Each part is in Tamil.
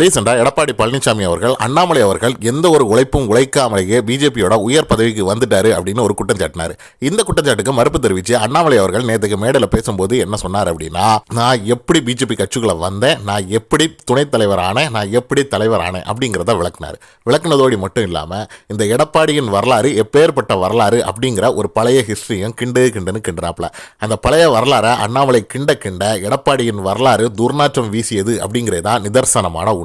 ரீசெண்டாக எடப்பாடி பழனிசாமி அவர்கள் அண்ணாமலை அவர்கள் எந்த ஒரு உழைப்பும் உழைக்காமலேயே பிஜேபியோட உயர் பதவிக்கு வந்துட்டாரு அப்படின்னு ஒரு குற்றம் சாட்டினார். இந்த குற்றச்சாட்டுக்கு மறுப்பு தெரிவித்து அண்ணாமலை அவர்கள் நேற்றுக்கு மேடையில் பேசும்போது என்ன சொன்னார் அப்படின்னா நான் எப்படி பிஜேபி கட்சிகளை வந்தேன் நான் எப்படி துணைத் தலைவர் ஆனேன் நான் எப்படி தலைவர் ஆனேன் அப்படிங்கிறத விளக்குனார். விளக்குனதோடு மட்டும் இல்லாமல் இந்த எடப்பாடியின் வரலாறு எப்பேற்பட்ட வரலாறு அப்படிங்கிற ஒரு பழைய ஹிஸ்ட்ரியும் கிண்டு கிண்டுன்னு கிண்டுறாப்புல. அந்த பழைய வரலாறை அண்ணாமலை கிண்ட கிண்ட எடப்பாடியின் வரலாறு துர்நாற்றம் வீசியது அப்படிங்கிறதா நிதர்சனமான உண்மை.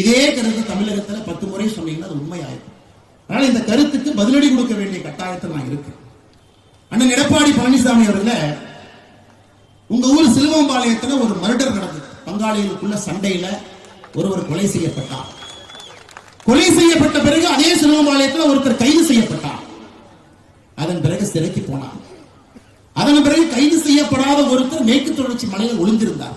இதே கருத்து தமிழகத்துல பத்து முறை சொன்னீங்கன்னா அது உண்மையாயிருக்கும் அதனால இந்த கருத்துக்கு பதிலடி கொடுக்க வேண்டிய கட்டாயத்தில் நான் இருக்கேன் அண்ணன் எடப்பாடி பழனிசாமி அவர்கள உங்க ஊர் சிலுவம்பாளையத்துல ஒரு மர்டர் நடந்தது. பங்காளிகளுக்குள்ள சண்டையில ஒருவர் கொலை செய்யப்பட்டார். கொலை செய்யப்பட்ட பிறகு அதே சிலுவம்பாளையத்துல ஒருத்தர் கைது செய்யப்பட்டார். அதன் பிறகு சிறைக்கு போனார். அதன் பிறகு கைது செய்யப்படாத ஒருத்தர் மேற்கு தொடர்ச்சி மலையில் ஒளிந்திருந்தார்.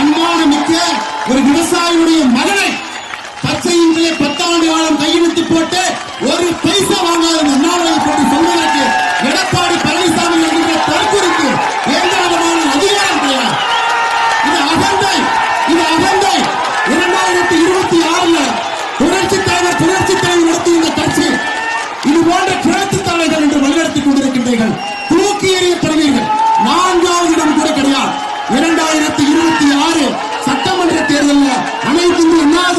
இந்த தன்மானமிக்க ஒரு விவசாயியுடைய மகனை பச்சையின்களே பத்தாண்டு காலம் கையெழுத்து போட்டு ஒரு பைசா வாங்காத அண்ணாமலை பற்றி சொல்வதற்கு எடப்பாடி பழனிசாமி என்கின்ற தற்கொலைக்கு எந்த விதமான அதிகாரம் கிடையாது இது அகந்தை இது அகந்தை. இரண்டாயிரத்தி இருபத்தி ஆறுல புரட்சி தலைவர் புரட்சி தலைவர் நடத்தி இந்த கட்சி இது போன்ற கிழக்கு தலைவர் என்று வழிநடத்திக் கொண்டிருக்கின்றீர்கள். தூக்கி எறியப்படுவீர்கள்.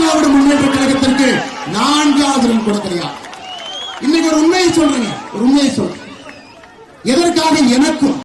திராவிட முன்னேற்ற கழகத்திற்கு நான்காவது ரன் கூட கிடையாது இன்னைக்கு ஒரு உண்மையை சொல்றேங்க ஒரு உண்மையை சொல்றேன். எதற்காக எனக்கும்